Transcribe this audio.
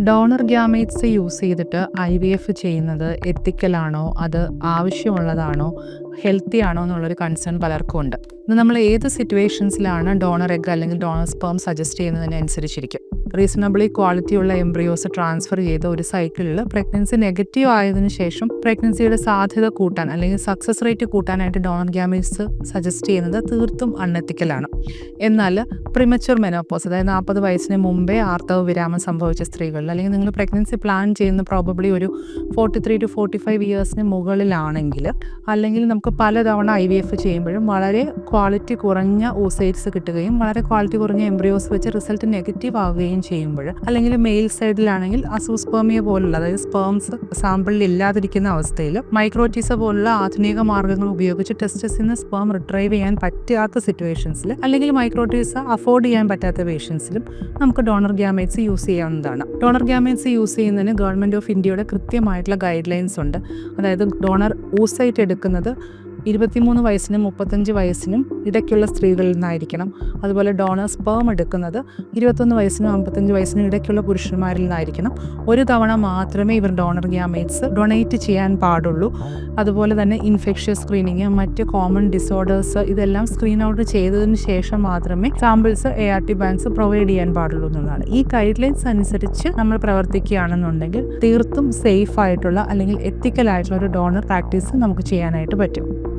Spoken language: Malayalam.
ഡോണർ ഗ്യാമേറ്റ്സ് യൂസ് ചെയ്തിട്ട് ഐ വി എഫ് ചെയ്യുന്നത് എത്തിക്കലാണോ? അത് ആവശ്യമുള്ളതാണോ? ഹെൽത്തി ആണോ എന്നുള്ളൊരു കൺസേൺ പലർക്കും ഉണ്ട് ഇത് നമ്മൾ ഏത് സിറ്റുവേഷൻസിലാണ് ഡോണർ എഗ് അല്ലെങ്കിൽ ഡോണർ സ്പേം സജസ്റ്റ് ചെയ്യുന്നതിനനുസരിച്ചിരിക്കും. റീസണബിളി ക്വാളിറ്റി ഉള്ള എംബ്രിയോസ് ട്രാൻസ്ഫർ ചെയ്ത ഒരു സൈക്കിളിൽ പ്രഗ്നൻസി നെഗറ്റീവ് ആയതിനു ശേഷം പ്രഗ്നൻസിയുടെ സാധ്യത കൂട്ടാൻ അല്ലെങ്കിൽ സക്സസ് റേറ്റ് കൂട്ടാനായിട്ട് ഡോണർ ഗ്യാമേഴ്സ് സജസ്റ്റ് ചെയ്യുന്നത് തീർത്തും അൺഎത്തിക്കലാണ് എന്നാൽ പ്രിമച്ചുർ മെനോപ്പോസ് അതായത് നാൽപ്പത് വയസ്സിന് മുമ്പേ ആർത്തവ വിരാമം സംഭവിച്ച സ്ത്രീകളിൽ അല്ലെങ്കിൽ നിങ്ങൾ പ്രഗ്നൻസി പ്ലാൻ ചെയ്യുന്ന പ്രോബബ്ലി ഒരു forty three to forty five ഇയേഴ്സിന് മുകളിലാണെങ്കിൽ അല്ലെങ്കിൽ നമുക്ക് പലതവണ ഐ വി എഫ് ചെയ്യുമ്പോഴും വളരെ ക്വാളിറ്റി കുറഞ്ഞ ഓസൈറ്റ്സ് കിട്ടുകയും വളരെ ക്വാളിറ്റി കുറഞ്ഞ എംബ്രിയോസ് വെച്ച് റിസൾട്ട് നെഗറ്റീവ് ആവുകയും ചെയ്യുമ്പോൾ അല്ലെങ്കിൽ മെയിൽ സൈഡിലാണെങ്കിൽ അസൂസ്പേമിയ പോലുള്ള അതായത് സ്പേംസ് സാമ്പിളിൽ ഇല്ലാതിരിക്കുന്ന അവസ്ഥയിൽ മൈക്രോറ്റീസ പോലുള്ള ആധുനിക മാർഗങ്ങൾ ഉപയോഗിച്ച് ടെസ്റ്റസ് നിന്ന് സ്പേം റിട്രൈവ് ചെയ്യാൻ പറ്റാത്ത സിറ്റുവേഷൻസിൽ അല്ലെങ്കിൽ മൈക്രോറ്റീസ അഫോർഡ് ചെയ്യാൻ പറ്റാത്ത പേഷ്യൻസിലും നമുക്ക് ഡോണർ ഗ്യാമേറ്റ്സ് യൂസ് ചെയ്യാവുന്നതാണ്. ഡോണർ ഗ്യാമേറ്റ്സ് യൂസ് ചെയ്യുന്നതിന് ഗവൺമെന്റ് ഓഫ് ഇന്ത്യയുടെ കൃത്യമായിട്ടുള്ള ഗൈഡ് ലൈൻസ് ഉണ്ട്. അതായത് ഡോണർ ഊസൈറ്റ് എടുക്കുന്നത് ഇരുപത്തിമൂന്ന് വയസ്സിനും മുപ്പത്തഞ്ച് വയസ്സിനും ഇടയ്ക്കുള്ള സ്ത്രീകളിൽ നിന്നായിരിക്കണം. അതുപോലെ ഡോണേഴ്സ് സ്പേം എടുക്കുന്നത് ഇരുപത്തൊന്ന് വയസ്സിനും അമ്പത്തഞ്ച് വയസ്സിനും ഇടയ്ക്കുള്ള പുരുഷന്മാരിൽ നിന്നായിരിക്കണം. ഒരു തവണ മാത്രമേ ഇവർ ഡോണർ ഗ്യാമേറ്റ്സ് ഡൊണേറ്റ് ചെയ്യാൻ പാടുള്ളൂ. അതുപോലെ തന്നെ ഇൻഫെക്ഷ്യസ് സ്ക്രീനിങ് മറ്റ് കോമൺ ഡിസോർഡേഴ്സ് ഇതെല്ലാം സ്ക്രീൻ ഔട്ട് ചെയ്തതിന് ശേഷം മാത്രമേ samples A R T banks provide ചെയ്യാൻ പാടുള്ളൂ എന്നുള്ളതാണ്. ഈ ഗൈഡ് ലൈൻസ് അനുസരിച്ച് നമ്മൾ പ്രവർത്തിക്കുകയാണെന്നുണ്ടെങ്കിൽ തീർത്തും സേഫ് ആയിട്ടുള്ള അല്ലെങ്കിൽ എത്തിക്കലായിട്ടുള്ള ഒരു ഡോണർ പ്രാക്ടീസ് നമുക്ക് ചെയ്യാനായിട്ട് പറ്റും.